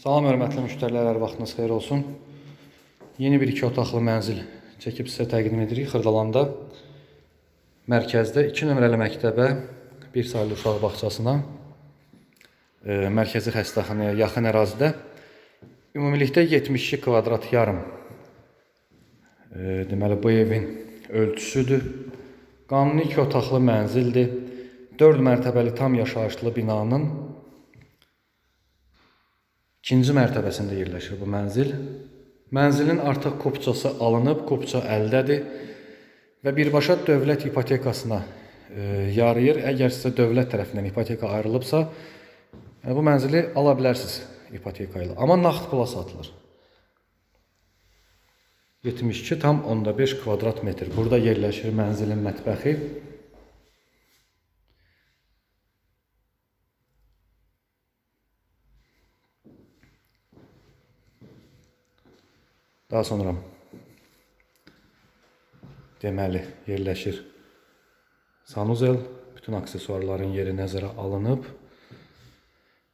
Salam hörmətli müştərilər, vaxtınız xeyir olsun. Yeni bir iki otaqlı mənzil çəkib sizə təqdim edirik Xırdalanda. Mərkəzdə 2 nömrəli məktəbə, 1 saylı uşaq bağçasına, e, mərkəzi xəstəxanaya yaxın ərazidə ümumilikdə 72 kvadrat yarım. E, deməli bu evin ölçüsüdür. Qanuni 2 otaqlı mənzildir. 4 mərtəbəli tam yaşayışlı binanın İkinci mərtəbəsində yerləşir bu mənzil. Mənzilin artıq kopçası alınıb, kopça əldədir və birbaşa dövlət ipotekasına e, yarayır. Əgər sizə dövlət tərəfindən ipoteka ayrılıbsa, e, bu mənzili ala bilərsiniz ipoteka ilə. Amma nağd pula satılır. 72 tam 15 kvadrat metr. Burada yerləşir mənzilin mətbəxi. Daha sonra deməli yerləşir sanuzel. Bütün aksesuarların yeri nəzərə alınıb.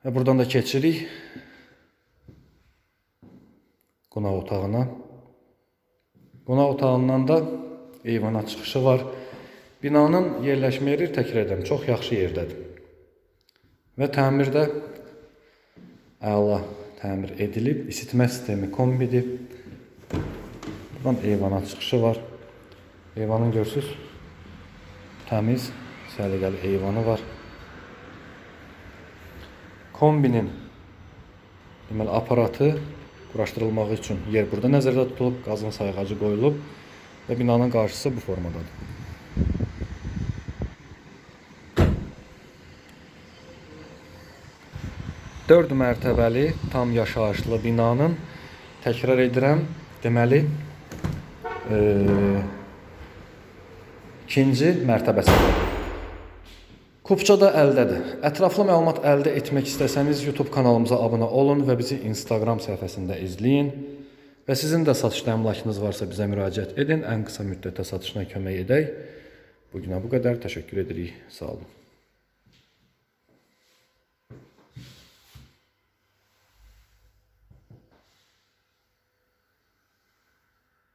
Və buradan da keçirik qonaq otağına. Qonaq otağından da eyvana çıxışı var. Binanın yerləşmə yeri təkrar edirəm, çox yaxşı yerdədir. Və təmirdə əla təmir edilib, isitmə sistemi kombidir. Buradan eyvana çıxışı var. Eyvanın görürsüz. Təmiz, səliqəli eyvanı var. Kombinin deməli aparatı quraşdırılmağı üçün yer burada nəzərdə tutulub, qazın sayğacı qoyulub və binanın qarşısı bu formadadır. Dörd mərtəbəli tam yaşayışlı binanın təkrar edirəm, deməli ikinci mərtəbəsində. Kupça da əldədir. Ətraflı məlumat əldə etmək istəsəniz YouTube kanalımıza abunə olun və bizi Instagram səhifəsində izləyin. Və sizin də satışda əmlakınız varsa bizə müraciət edin. Ən qısa müddətdə satışına kömək edək. Bu günə bu qədər. Təşəkkür edirik. Sağ olun.